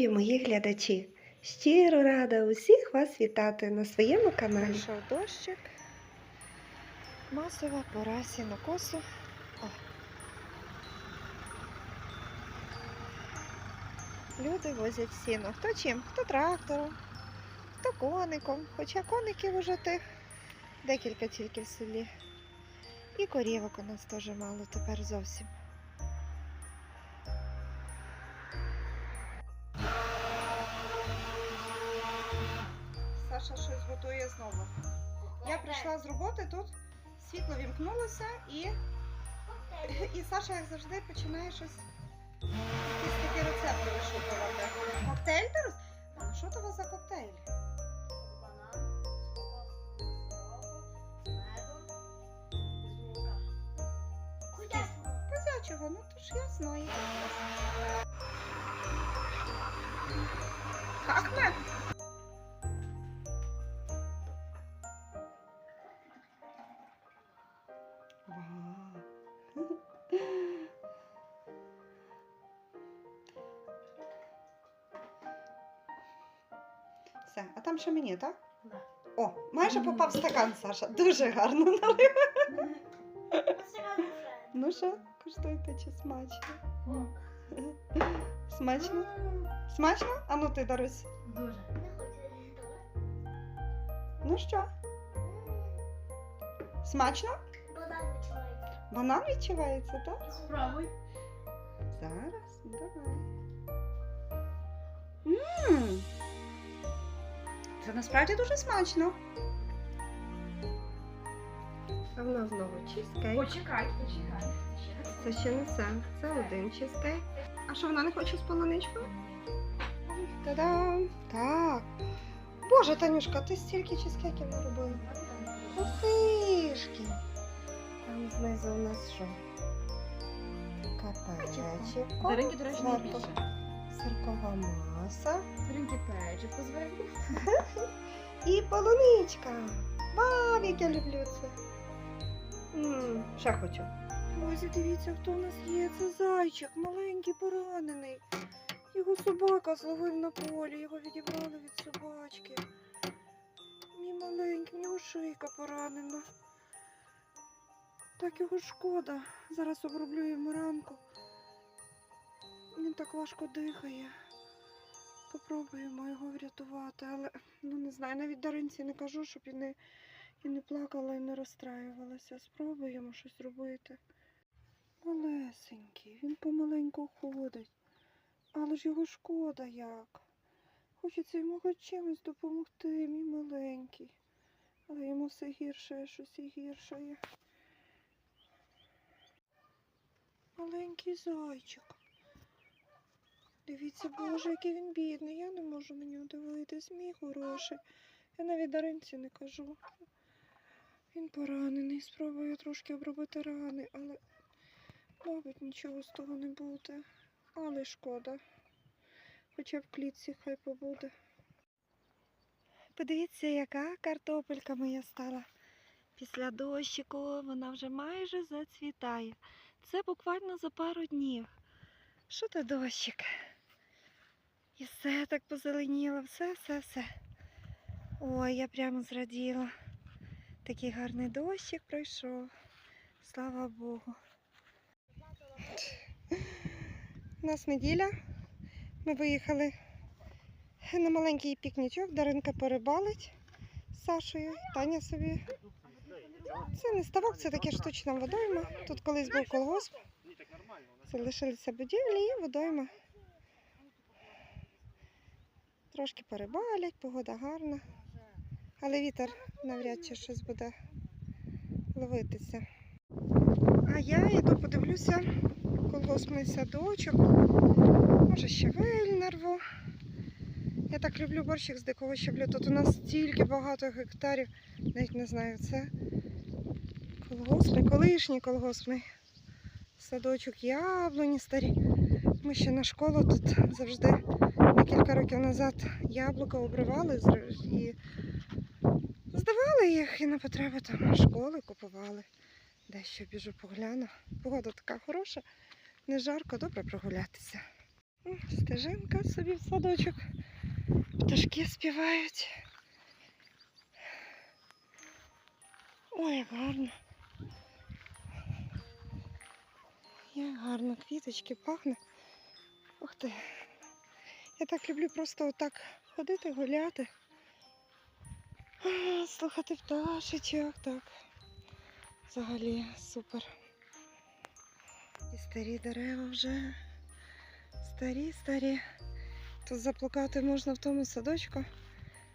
Любі мої глядачі! Щиро рада усіх вас вітати на своєму каналі. Прийшов дощик. Масова пора сінокосу. О. Люди возять сіно. Хто чим? Хто трактором, хто коником. Хоча коників уже тих декілька тільки в селі. І корівок у нас теж мало тепер зовсім. Саша щось знову. Я прийшла з роботи, тут світло вімкнулося і, і Саша, як завжди, починає щось. Якісь такі рецепти вишукувати. Коктейль ти роз... А що то у вас за коктейль? Козячого, ну то ж я знаю. Пахне? Все, а там ще мені, так? Да. О, майже попав стакан, Саша. Дуже гарно налив. Ну що, куштуйте, чи смачно? Смачно? Смачно? А ну ти, Дарусь. Дуже. Ну що, смачно? Банан відчувається, Банан відчувається, так? Спробуй. Зараз, давай. Мм. Це насправді дуже смачно. А в нас знову чизкейк. Почекай, почекай. Це ще не все. Це один чизкейк. А що вона не хоче з полуничкою? Та-дам! Так. Боже, Танюшка, ти стільки чизкейків наробила. Ух тишки. Там знизу у нас що? Капечівко. Даринки, до речі, найбільше. Сиркова маса. Даринки печиво зверху. І полуничка. Вау, як я люблю це. М, Ще хочу. Ось дивіться, хто в нас є. Це зайчик, маленький поранений. Його собака зловив на полі, його відібрали від собачки. Мій маленький, в нього шийка поранена. Так його шкода. Зараз оброблю йому ранку. Він так важко дихає. Попробуємо його врятувати, але ну не знаю, навіть Даринці не кажу, щоб і не, і не плакала, і не розстраювалася. Спробуємо щось робити. Малесенький, він помаленьку ходить. Але ж його шкода як. Хочеться йому хоч чимось допомогти, мій маленький. Але йому все гірше, щось і гіршає. Маленький зайчик. Дивіться, боже, який він бідний. Я не можу на нього дивитись, мій хороший. Я навіть даринці не кажу. Він поранений. Спробую трошки обробити рани, але, мабуть, нічого з того не буде. Але шкода. Хоча в клітці хай побуде. Подивіться, яка картопелька моя стала. Після дощику вона вже майже зацвітає. Це буквально за пару днів. Що то дощик? І все так позеленіло, все, все, все. Ой, я прямо зраділа. Такий гарний дощик пройшов. Слава Богу. У нас неділя. Ми виїхали на маленький пікнічок. Даринка порибалить з Сашою. Таня собі. Це не ставок, це таке штучна водойма. Тут колись був колгосп. Залишилися будівлі і водойма. Трошки порибалять, погода гарна. Але вітер навряд чи щось буде ловитися. А я йду подивлюся колгоспний садочок. Може щавель нарву. Я так люблю борщик з дикого щавлю. Тут у нас стільки багато гектарів. Навіть не знаю, це колгоспний, колишній колгоспний садочок, яблуні старі. Ми ще на школу тут завжди декілька років назад яблука обривали і здавали їх і на потреби там школи купували. Дещо біжу погляну. Погода така хороша, не жарко, добре прогулятися. Стежинка собі в садочок. Пташки співають. Ой, гарно. Як гарно, квіточки пахне. Ух ти. Я так люблю просто отак ходити, гуляти. Слухати пташечок, так. Взагалі супер. І старі дерева вже. Старі, старі. Тут заплакати можна в тому садочку.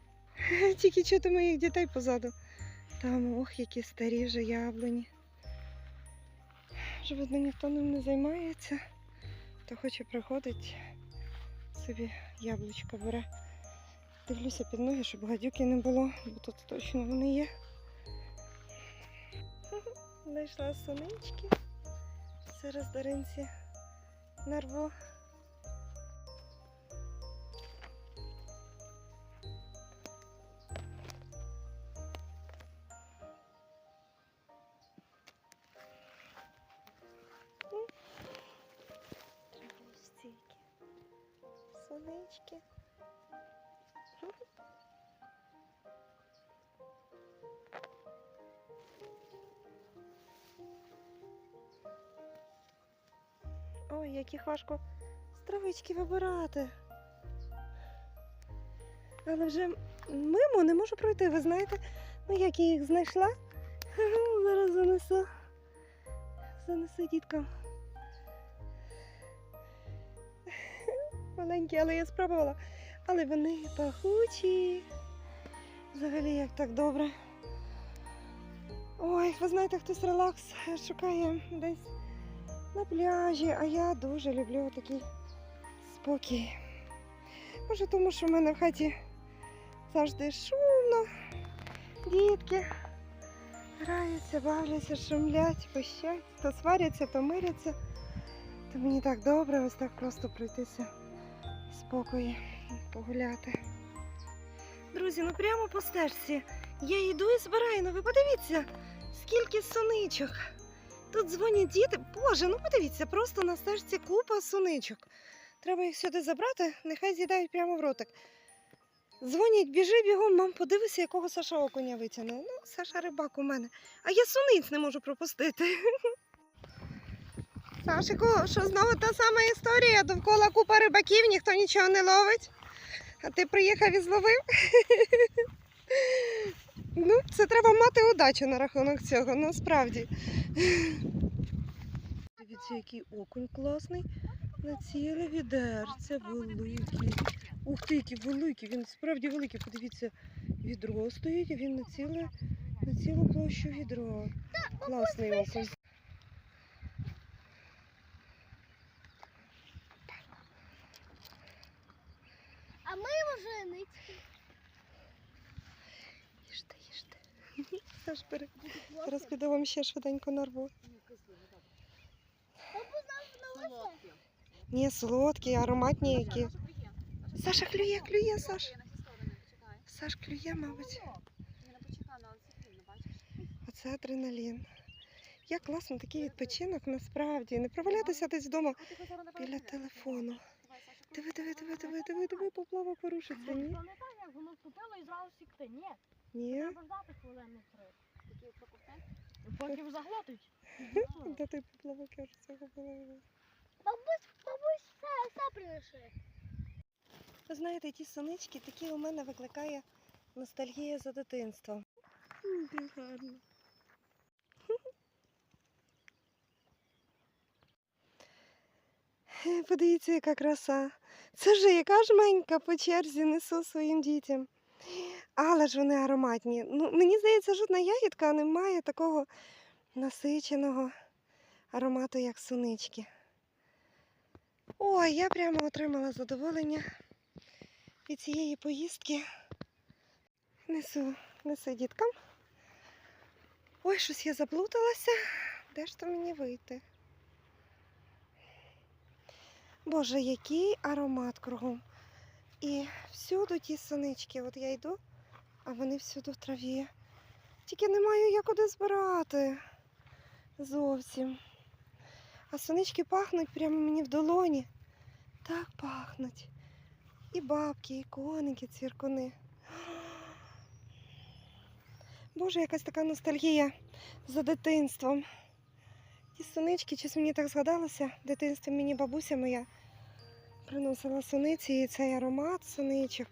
Тільки чути моїх дітей позаду. Там ох, які старі вже яблуні. Вже видно, ніхто ним не займається. Хто хоче приходить, собі яблучко бере. Дивлюся під ноги, щоб гадюки не було, бо тут точно вони є. Знайшла сонечки. Зараз даринці нарву. Ой, як їх важко з травички вибирати. Але вже мимо не можу пройти, ви знаєте, ну як я їх знайшла. Зараз занесу. Занесу діткам. Маленькі, але я спробувала. Але вони пахучі. Взагалі як так добре. Ой, ви знаєте, хтось релакс шукає десь на пляжі, а я дуже люблю такий спокій. Може, тому що в мене в хаті завжди шумно, дітки граються, бавляться, шумлять, пищать, то сваряться, то миряться. То мені так добре ось так просто пройтися в спокої, погуляти. Друзі, ну прямо по стежці. Я йду і збираю, ну ви подивіться, скільки соничок. Тут дзвонять діти. Боже, ну подивіться, просто на стежці купа соничок. Треба їх сюди забрати, нехай з'їдають прямо в ротик. Дзвонять, біжи бігом, мам, подивися, якого Саша окуня витягне. Ну, Саша рибак у мене. А я суниць не можу пропустити. Сашику, що знову та сама історія? Довкола купа рибаків, ніхто нічого не ловить. А ти приїхав і зловив. Ну, це треба мати удачу на рахунок цього, насправді. Дивіться, який окунь класний. На ціле відерце великий. Ух ти, який великий, він справді великий. Подивіться, відро стоїть, а він на ціле, на цілу площу відро. Класний окунь. А ми вже не Їжте, їжте. Саш, бери. Зараз піду вам ще швиденько нарву. Ні, солодкі, ароматні які. Саша клює, клює, Саш. Саш клює, мабуть. Оце адреналін. Як класно такий відпочинок насправді. Не провалятися десь вдома біля телефону. Диви, диви, диви, диви, диви, диви, поплава порушиться. Ні? Пам'ятаєш, як воно вступило і зразу сікти? Ні, Ні. треба ждати хвилини три. Потім заглотить. Де той поплавок, я вже була. Бабусь, бабусь, все, все принеси. Ви знаєте, ті сонички такі у мене викликає ностальгія за дитинством. Як гарно. Подивіться, яка краса. Це вже яка жменька по черзі несу своїм дітям. Але ж вони ароматні. Ну, мені здається, жодна ягідка не має такого насиченого аромату, як сунички. Ой, я прямо отримала задоволення від цієї поїздки. Несу, несу діткам. Ой, щось я заплуталася. Де ж то мені вийти? Боже, який аромат кругом. І всюди ті сонички. От я йду, а вони всюди в траві. Тільки не маю я куди збирати. Зовсім. А сонички пахнуть прямо мені в долоні. Так пахнуть. І бабки, і коники, цвіркуни. Боже, якась така ностальгія за дитинством. Ті сунички, щось мені так згадалося, в дитинстві мені бабуся моя приносила суниці і цей аромат суничок.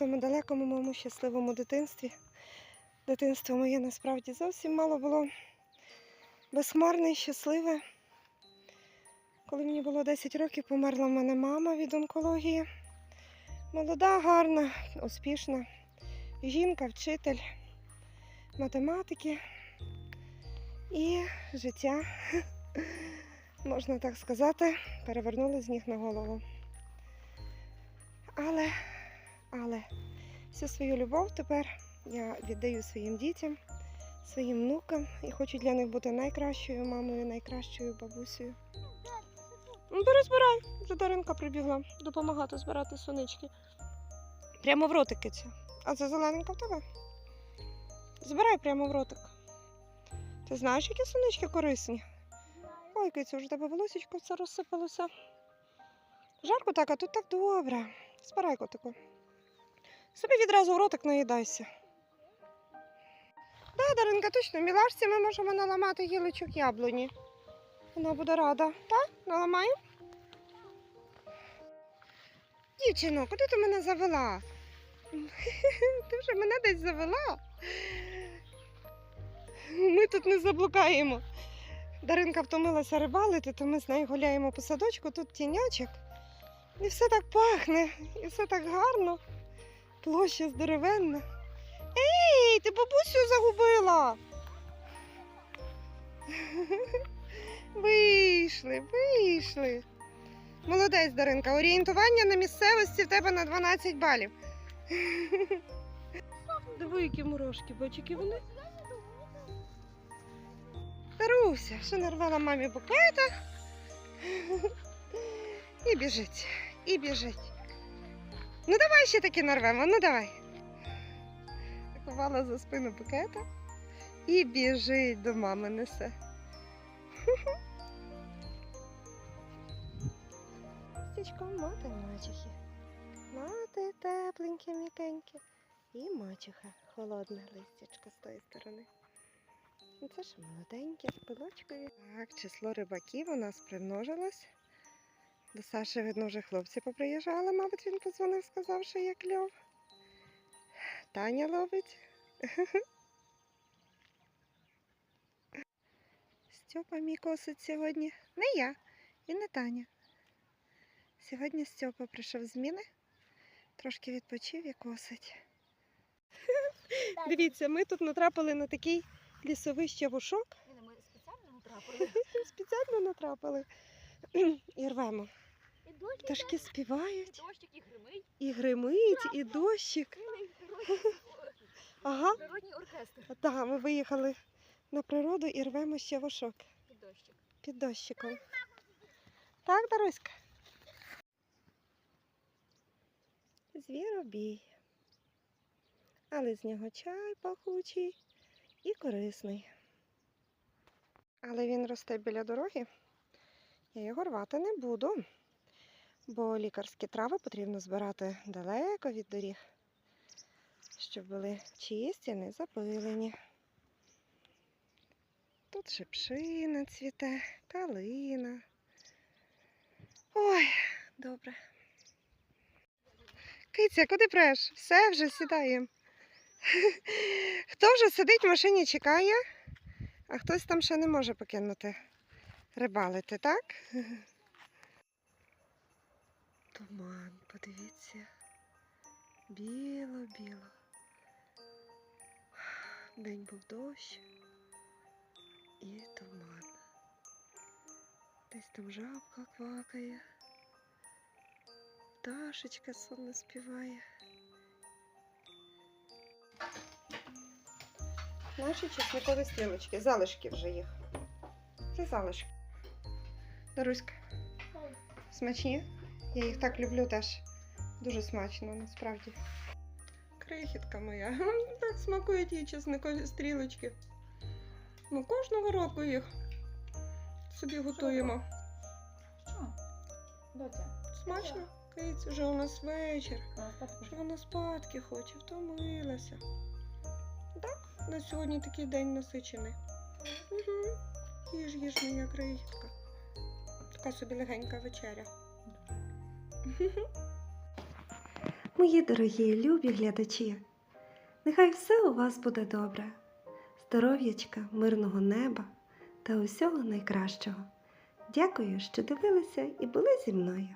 Тому далекому моєму щасливому дитинстві. Дитинство моє насправді зовсім мало було безхмарне і щасливе. Коли мені було 10 років, померла в мене мама від онкології. Молода, гарна, успішна жінка, вчитель математики і життя, можна так сказати, перевернули з ніг на голову. Але, але всю свою любов тепер я віддаю своїм дітям, своїм внукам і хочу для них бути найкращою мамою, найкращою бабусею. Ну, бери, збирай. Вже Даринка прибігла допомагати збирати сонички. Прямо в ротик киця. А це зелененька в тебе? Збирай прямо в ротик. Ти знаєш, які сонички корисні? Ой, кицю, вже тебе волосечко все розсипалося. Жарко так, а тут так добре. Збирай котику. Собі відразу в ротик наїдайся. Да, Даринка, точно, мілашці ми можемо наламати гілочок яблуні. Вона буде рада. Так? Наламаю? Дівчино, куди ти мене завела? Ти вже мене десь завела. Ми тут не заблукаємо. Даринка втомилася рибалити, то ми з нею гуляємо по садочку, тут тіньочок. І все так пахне, і все так гарно. Площа здоровенна. Ей, ти бабусю загубила. Вийшли, вийшли. Молодець, Даринка. Орієнтування на місцевості в тебе на 12 балів. Диви, які мурашки, бач, які вони. Даруся, що нарвала мамі букета. І біжить, і біжить. Ну давай ще таки нарвемо, ну давай. Ховала за спину букета і біжить до мами несе. Листячко мати мачехи. Мати тепленьке, м'якеньке. І мачеха холодне листячко з тої сторони. Це ж молоденьке з пилочкою. Так, число рибаків у нас примножилось. До Саші, видно, вже хлопці поприїжджали, мабуть, він подзвонив, сказав, що є кльов. Таня ловить. Стьопа мій косить сьогодні. Не я і не Таня. Сьогодні Стьопа прийшов зміни, трошки відпочив і косить. Дивіться, ми тут натрапили на такий лісовий щавушок. Ми спеціально натрапили. Спеціально натрапили. І рвемо. І дощ Пташки співають, Дощик і гримить, і гримить, і дощик. цілий Ага. природній оркестр Так, ми виїхали на природу і рвемо щавушок під дощик. під дощиком. Так, Даруська? Звіробій. Але з нього чай пахучий і корисний. Але він росте біля дороги. Я його рвати не буду, бо лікарські трави потрібно збирати далеко від доріг, щоб були чисті, не запилені. Тут шипшина цвіте, калина. Ой, добре. Киця, куди преш? Все вже сідаємо. Хто вже сидить в машині, чекає, а хтось там ще не може покинути рибалити, так? Туман, подивіться. Біло-біло. День був дощ і туман. Десь там жабка квакає, пташечка сонно співає. Наші чесникові стрілочки, залишки вже їх. Це залишки. Даруська, смачні? Я їх так люблю теж. Дуже смачно, насправді. Крихітка моя. Так смакують ті чесникові стрілочки. Ми кожного року їх собі готуємо. Що? Смачно? Киць, вже у нас вечір. Що вона спадки хоче, втомилася. Так, на сьогодні такий день насичений. Угу. Їж, їж моя крихітка. Така собі легенька вечеря. Мої дорогі любі глядачі, нехай все у вас буде добре, здоров'ячка, мирного неба та усього найкращого. Дякую, що дивилися і були зі мною.